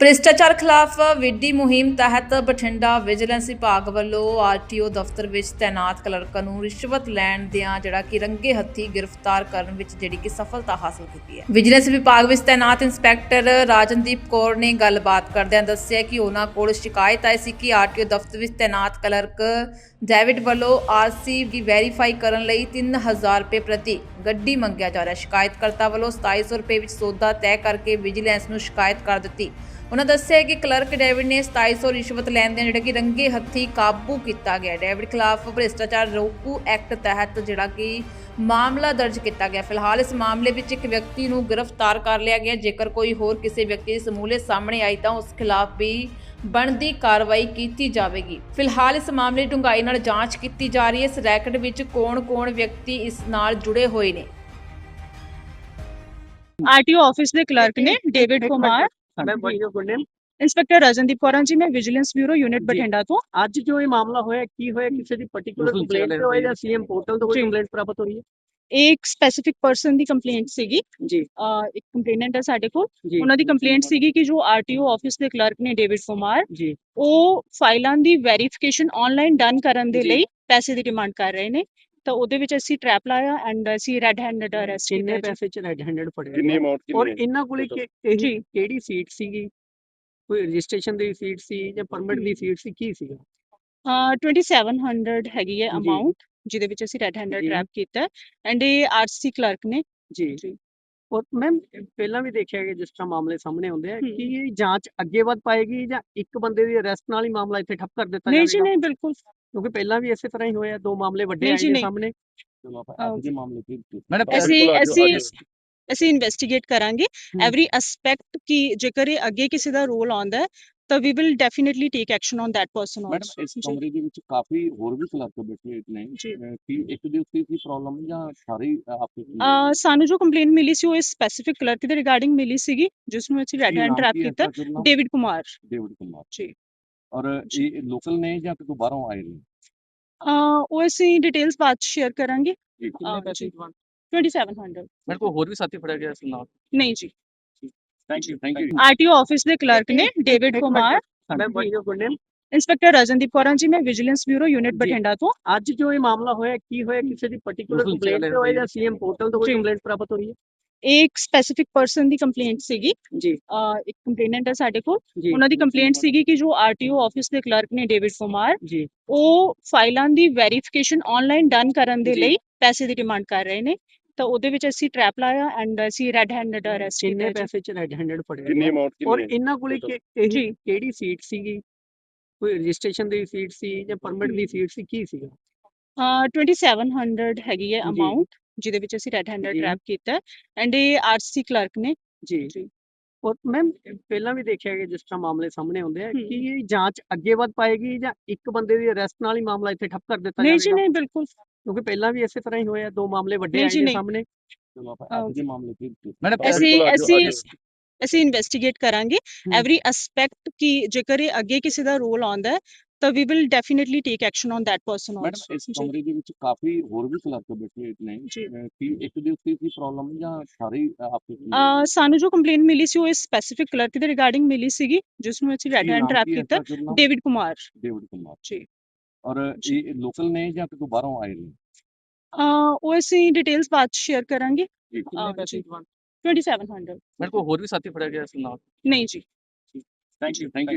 ਭ੍ਰਿਸ਼ਟਾਚਾਰ ਖਿਲਾਫ ਵਿੱਢੀ ਮੁਹਿੰਮ ਤਹਿਤ ਬਠਿੰਡਾ ਵਿਜੀਲੈਂਸ ਵਿਭਾਗ ਵੱਲੋਂ ਆਰਟੀਓ ਦਫ਼ਤਰ ਵਿੱਚ ਤੈਨਾਤ ਕਲਰਕਾਂ ਨੂੰ ਰਿਸ਼ਵਤ ਲੈਣ ਦਿਆਂ ਜਿਹੜਾ ਕਿ ਰੰਗੇ ਹੱਥੀ ਗ੍ਰਿਫਤਾਰ ਕਰਨ ਵਿੱਚ ਜਿਹੜੀ ਕਿ ਸਫਲਤਾ ਹਾਸਲ ਕੀਤੀ ਹੈ। ਵਿਜੀਲੈਂਸ ਵਿਭਾਗ ਵਿੱਚ ਤੈਨਾਤ ਇੰਸਪੈਕਟਰ ਰਾਜਨਦੀਪ ਕੌਰ ਨੇ ਗੱਲਬਾਤ ਕਰਦਿਆਂ ਦੱਸਿਆ ਕਿ ਉਹਨਾਂ ਕੋਲ ਸ਼ਿਕਾਇਤ ਆਈ ਸੀ ਕਿ ਆਰਟੀਓ ਦਫ਼ਤਰ ਵਿੱਚ ਤੈਨਾਤ ਕਲਰਕ ਡੇਵਿਡ ਵੱਲੋਂ ਆਰਸੀ ਦੀ ਵੈਰੀਫਾਈ ਕਰਨ ਲਈ 3000 ਰੁਪਏ ਪ੍ਰਤੀ ਗੱਡੀ ਮੰਗਿਆ ਜਾ ਰਿਹਾ। ਸ਼ਿਕਾਇਤਕਰਤਾ ਵੱਲੋਂ 2700 ਰੁਪਏ ਵਿੱਚ ਸੌਦਾ ਤੈਅ ਕਰਕੇ ਵਿਜੀਲੈਂਸ ਨੂੰ ਸ਼ਿਕਾਇਤ ਕਰ ਦਿੱਤੀ। ਉਹਨਾਂ ਦੱਸਿਆ ਕਿ ਕਲਰਕ ਡੇਵਿਡ ਨੇ 2700 ਰਿਸ਼ਵਤ ਲੈਣ ਦੇ ਜਿਹੜਾ ਕਿ ਰੰਗੇ ਹੱਥੀ ਕਾਬੂ ਕੀਤਾ ਗਿਆ। ਡੇਵਿਡ ਖਿਲਾਫ ਭ੍ਰਿਸ਼ਟਾਚਾਰ ਰੋਕੂ ਐਕਟ ਤਹਿਤ ਜਿਹੜਾ ਕਿ ਮਾਮਲਾ ਦਰਜ ਕੀਤਾ ਗਿਆ। ਫਿਲਹਾਲ ਇਸ ਮਾਮਲੇ ਵਿੱਚ ਇੱਕ ਵਿਅਕਤੀ ਨੂੰ ਗ੍ਰਿਫਤਾਰ ਕਰ ਲਿਆ ਗਿਆ। ਜੇਕਰ ਕੋਈ ਹੋਰ ਕਿਸੇ ਵਿਅਕਤੀ ਦੀ ਸਮੂਲੇ ਸਾਹਮਣੇ ਆਈ ਤਾਂ ਉਸ ਖਿਲਾਫ ਵੀ ਬਣਦੀ ਕਾਰਵਾਈ ਕੀਤੀ ਜਾਵੇਗੀ। ਫਿਲਹਾਲ ਇਸ ਮਾਮਲੇ ਡੂੰਘਾਈ ਨਾਲ ਜਾਂਚ ਕੀਤੀ ਜਾ ਰਹੀ ਹੈ। ਇਸ ਰੈਕਟ ਵਿੱਚ ਕੌਣ-ਕੌਣ ਵਿਅਕਤੀ ਇਸ ਨਾਲ ਜੁੜੇ ਹੋਏ ਨੇ? ਆਰਟੀਓ ਆਫਿਸ ਦੇ ਕਲਰਕ ਨੇ David Kumar. Ma'am what is good name inspector Rajandeep Kaur ji ਮੈਂ ਵਿਜੀਲੈਂਸ ਬਿਊਰੋ ਯੂਨਿਟ। ਬਠਿੰਡਾ ਤੋਂ। ਅੱਜ ਜੋ ਇਹ ਮਾਮਲਾ ਹੋਇਆ ਕੀ ਹੋਇਆ ਕਿਸੇ ਦੀ ਪਾਰਟਿਕੂਲਰ ਕੰਪਲੇਂਟ ਤੇ ਹੋਇਆ ਜਾਂ ਸੀਐਮ ਪੋਰਟਲ ਤੋਂ ਕੋਈ। ਕੰਪਲੇਂਟ ਪ੍ਰਾਪਤ ਹੋ ਰਹੀ ਹੈ? ਇੱਕ ਸਪੈਸੀਫਿਕ ਪਰਸਨ ਦੀ ਕੰਪਲੇਂਟ ਸੀਗੀ। ਜੀ। ਇੱਕ ਕੰਪਲੇਨੈਂਟ ਹੈ ਸਾਡੇ ਕੋਲ। ਉਹਨਾਂ ਦੀ ਕੰਪਲੇਂਟ ਸੀਗੀ ਕਿ ਜੋ ਆਰਟੀਓ ਆਫਿਸ ਦੇ ਕਲਰਕ ਨੇ ਡੇਵਿਡ ਕੁਮਾਰ ਜੀ। ਉਹ ਫਾਈਲਾਂ ਦੀ ਵੈਰੀਫਿਕੇਸ਼ਨ ਆਨਲਾਈਨ ਡਨ ਕਰਨ ਦੇ। ਲਈ ਪੈਸੇ ਦੀ ਡਿਮਾਂਡ ਕਰ ਰਹੇ ਨੇ। ਤਾਂ ਉਹਦੇ ਵਿੱਚ ਅਸੀਂ ਟ੍ਰੈਪ ਲਾਇਆ ਐਂਡ ਅਸੀਂ ਰੈਡ ਹੈਂਡਡ ਅਰੈਸਟ ਕਿੰਨੇ ਕੀਤਾ। ਪੈਸੇ ਚ ਰੈਡ ਹੈਂਡਡ ਫੜੇ ਕਿੰਨੀ ਗਏ? ਅਮਾਉਂਟ ਔਰ ਕਿੰਨੀ ਇਹਨਾਂ ਕੋਲੇ? ਕਿ- ਇਹ ਜੀ। ਕਿਹੜੀ ਸੀਟ ਸੀਗੀ ਕੋਈ ਰਜਿਸਟ੍ਰੇਸ਼ਨ ਦੀ ਸੀਟ ਸੀ ਜਾਂ ਪਰਮਿਟ ਦੀ ਸੀਟ ਸੀ ਕੀ ਸੀਗਾ ਅਹ 2700 ਹੈਗੀ ਹੈ ਜੀ। ਅਮਾਉਂਟ ਜਿਹਦੇ ਵਿੱਚ ਅਸੀਂ ਰੈਡ ਹੈਂਡਡ ਜੀ। ਟ੍ਰੈਪ ਕੀਤਾ ਐਂਡ ਇਹ ਆਰਸੀ ਕਲਰਕ ਨੇ ਜੀ ਜੀ। ਔਰ ਮੈਮ ਪਹਿਲਾਂ ਵੀ ਦੇਖਿਆ ਗਿਆ ਜਿਸ ਤਰ੍ਹਾਂ ਮਾਮਲੇ ਸਾਹਮਣੇ ਆਉਂਦੇ ਆ ਹਮ। ਕਿ ਇਹ ਜਾਂਚ ਅੱਗੇ ਵੱਧ ਪਾਏਗੀ ਜਾਂ ਇੱਕ ਬੰਦੇ ਦੀ ਅਰੈਸਟ ਨਾਲ ਹੀ ਮਾਮਲਾ ਇੱਥੇ ਠੱਪ ਕਰ ਦਿੱਤਾ ਨਹੀਂ ਜੀ ਜਾਵੇਗਾ ਨਹੀਂ ਬਿਲਕੁਲ ਕਿਉਂਕਿ ਪਹਿਲਾਂ ਵੀ ਇਸੇ ਤਰ੍ਹਾਂ ਹੀ ਹੋਇਆ ਦੋ ਮਾਮਲੇ ਵੱਡੇ ਨਹੀਂ ਆਏ ਜੀ, ਨੇ ਨਹੀਂ। ਸਾਹਮਣੇ ਚਲੋ ਆਪਾਂ ਅੱਜ ਦੇ ਮਾਮਲੇ ਅਸੀਂ ਬਿਲਕੁਲ ਅੱਜ- ਅਸੀਂ ਅੱਜ- ਅਸੀਂ ਇਨਵੈਸਟੀਗੇਟ ਕਰਾਂਗੇ। ਐਵਰੀ ਐਸਪੈਕਟ ਕਿ ਜੇਕਰ ਇਹ ਅੱਗੇ ਕਿਸੇ ਦਾ ਰੋਲ ਆਉਂਦਾ ਹੈ ਤਾਂ we will definitely take action on that person madam also ਇਸ ਕਮਰੇ ਦੇ ਵਿੱਚ ਕਾਫੀ ਹੋਰ ਵੀ ਕਲਰਕ ਬੈਠੇ ਨੇ ਜੀ। ਅਹ ਕੀ ਇੱਕ ਦੇ ਉੱਤੇ ਕੀ ਪ੍ਰੋਬਲਮ ਜਾਂ ਸਾਰੇ ਹੀ ਆਪਸ ਵਿੱਚ ਸਾਨੂੰ ਜੋ ਕੰਪਲੇਂਟ ਮਿਲੀ ਸੀ ਉਹ ਇਸ ਸਪੈਸੀਫਿਕ ਕਲਰਕ ਦੇ ਰਿਗਾਰਡਿੰਗ ਮਿਲੀ ਸੀਗੀ ਜਿਸ ਨੂੰ ਅਸੀਂ ਰੈਡ ਹੈਂਡ ਟ੍ਰੈਪ ਹੈ ਕੀਤਾ? David Kumar David Kumar ji. ਔਰ ਇਹ ਲੋਕਲ ਨੇ ਜਾਂ ਕਿਤੋਂ ਬਾਹਰੋਂ ਆਏ ਨੇ? ਅਹ ਉਹ ਅਸੀਂ ਡਿਟੇਲਸ ਬਾਅਦ ਸ਼ੇਅਰ ਕਰਾਂਗੇ। ਜੀ ਕਿੰਨੇ ਪੈਸੇ 2700 ਮੇਰੇ ਕੋਲ ਹੋਰ ਵੀ ਸਾਥੀ ਫੜਿਆ ਗਿਆ ਇਸ ਨਾਲ। ਨਹੀਂ ਜੀ। Thank you thank you RTO office ਦੇ ਕਲਰਕ ਨੇ David Kumar ma'am what is good name inspector Rajandeep Kaur ji ਮੈਂ ਵਿਜੀਲੈਂਸ ਬਿਊਰੋ ਯੂਨਿਟ ਜੀ। ਬਠਿੰਡਾ ਤੋਂ। ਅੱਜ ਜੋ ਇਹ ਮਾਮਲਾ ਹੋਇਆ ਕੀ ਹੋਇਆ ਕਿਸੇ ਦੀ ਪਾਰਟਿਕੂਲਰ ਕੰਪਲੇਂਟ ਤੇ ਹੋਇਆ ਜਾਂ ਸੀਐਮ ਪੋਰਟਲ ਤੋਂ ਕੋਈ ਜੀ। ਕੰਪਲੇਂਟ ਪ੍ਰਾਪਤ ਹੋ ਰਹੀ ਹੈ? ਇਹ ਇੱਕ ਸਪੈਸੀਫਿਕ ਪਰਸਨ ਦੀ ਕੰਪਲੇਂਟ ਸੀਗੀ। ਜੀ। ਇੱਕ ਕੰਪਲੇਨੈਂਟ ਹੈ ਸਾਡੇ ਕੋਲ। ਉਹਨਾਂ ਦੀ ਕੰਪਲੇਂਟ ਸੀਗੀ ਕਿ ਜੋ ਆਰਟੀਓ ਆਫਿਸ ਦੇ ਕਲਰਕ ਨੇ ਡੇਵਿਡ ਕੁਮਾਰ ਜੀ। ਉਹ ਫਾਈਲਾਂ ਦੀ ਵੈਰੀਫਿਕੇਸ਼ਨ ਆਨਲਾਈਨ ਡਨ ਕਰਨ ਦੇ। ਲਈ ਪੈਸੇ ਦੀ ਡਿਮਾਂਡ ਕਰ ਰਹੇ ਨੇ। ਤਾਂ ਉਹਦੇ ਵਿੱਚ ਅਸੀਂ ਟ੍ਰੈਪ ਲਾਇਆ ਐਂਡ ਅਸੀਂ ਰੈਡ ਹੈਂਡਡ ਅਰੈਸਟ ਕਿੰਨੇ ਕੀਤਾ ਜੀ। ਪੈਸੇ ਚ ਰੈਡ ਹੈਂਡਡ ਫੜੇ ਕਿੰਨੀ ਗਏ? ਔਰ ਕਿੰਨੀ ਇਹਨਾਂ ਕੋਲੇ। ਕਿਹੜੀ ਸੀਟ ਸੀਗੀ? ਕੋਈ ਰਜਿਸਟ੍ਰੇਸ਼ਨ ਦੀ ਸੀਟ ਸੀ ਜਾਂ ਪਰਮਿਟ ਦੀ ਸੀਟ ਸੀ? ਕੀ ਸੀਗਾ? ਅਹ 2700 ਹੈਗੀ ਹੈ। ਅਮਾਉਂਟ ਜਿਹਦੇ ਵਿੱਚ ਅਸੀਂ ਰੈਡ ਹੈਂਡਡ ਜੀ। ਟ੍ਰੈਪ ਕੀਤਾ ਐਂਡ ਇਹ ਆਰਸੀ ਕਲਰਕ ਨੇ ਜੀ ਜੀ। ਔਰ ਮੈਮ ਪਹਿਲਾਂ ਵੀ ਦੇਖਿਆ ਗਿਆ ਜਿਸ ਤਰ੍ਹਾਂ ਮਾਮਲੇ ਸਾਹਮਣੇ ਆਉਂਦੇ ਆ ਹਮ। ਕਿ ਇਹ ਜਾਂਚ ਅੱਗੇ ਵੱਧ ਪਾਏਗੀ ਜਾਂ ਇੱਕ ਬੰਦੇ ਦੀ ਅਰੈਸਟ ਨਾਲ ਹੀ ਮਾਮਲਾ ਇੱਥੇ ਠੱਪ ਕਰ ਦਿੱਤਾ ਨਹੀਂ ਜੀ ਜਾਵੇਗਾ ਨਹੀਂ ਬਿਲਕੁਲ ਕਿਉਂਕਿ ਪਹਿਲਾਂ ਵੀ ਇਸੇ ਤਰ੍ਹਾਂ ਹੀ ਹੋਇਆ ਦੋ ਮਾਮਲੇ ਵੱਡੇ ਨਹੀਂ ਆਏ ਜੀ, ਨੇ ਨਹੀਂ। ਸਾਹਮਣੇ ਚਲੋ ਆਪਾਂ ਅਹ ਅੱਜ ਦੇ ਮਾਮਲੇ ਤੇ ਅਸੀਂ ਅਸੀਂ ਅਸੀਂ ਇਨਵੈਸਟੀਗੇਟ ਕਰਾਂਗੇ ਹਮ। ਐਵਰੀ ਐਸਪੈਕਟ ਕਿ ਜੇਕਰ ਇਹ ਅੱਗੇ ਕਿਸੇ ਦਾ ਰੋਲ ਆਉਂਦਾ ਹੈ ਤਾਂ we will definitely take action on that person madam also ਇਸ ਕਮਰੇ ਦੇ ਵਿੱਚ ਕਾਫੀ ਹੋਰ ਵੀ ਕਲਰਕ ਬੈਠੇ ਨੇ ਜੀ। ਅਹ ਕੀ ਇੱਕ ਦੇ ਉੱਤੇ ਕੀ ਪ੍ਰੋਬਲਮ ਜਾਂ ਸਾਰੇ ਹੀ ਆਪਸ ਵਿੱਚ ਅਹ ਸਾਨੂੰ ਜੋ ਕੰਪਲੇਂਟ ਮਿਲੀ ਸੀ ਉਹ ਇਸ ਸਪੈਸੀਫਿਕ ਕਲਰਕ ਦੇ ਰਿਗਾਰਡਿੰਗ ਮਿਲੀ ਸੀਗੀ ਜਿਸ ਨੂੰ ਅਸੀਂ ਰੈਡ ਕੀ ਹੈਂਡ ਨਾਮ ਟ੍ਰੈਪ ਕੀ ਹੈ ਕੀਤਾ ਇਸਦਾ ਨਾਮ? David Kumar David Kumar ji. ਔਰ ਇਹ ਲੋਕਲ ਨੇ ਜਾਂ ਕਿਤੋਂ ਬਾਹਰੋਂ ਆਏ ਨੇ ਅਹ ਉਹ ਅਸੀਂ ਡਿਟੇਲਸ ਬਾਅਦ ਸ਼ੇਅਰ ਕਰਾਂਗੇ ਜੀ ਅਹ ਜੀ। 2700 ਮੇਰੇ ਕੋਲ ਹੋਰ ਵੀ ਸਾਥੀ ਫੜਿਆ ਗਿਆ ਇਸ ਨਾਲ ਨਹੀਂ ਜੀ ਥੈਂਕ ਯੂ ਥੈਂਕ ਯੂ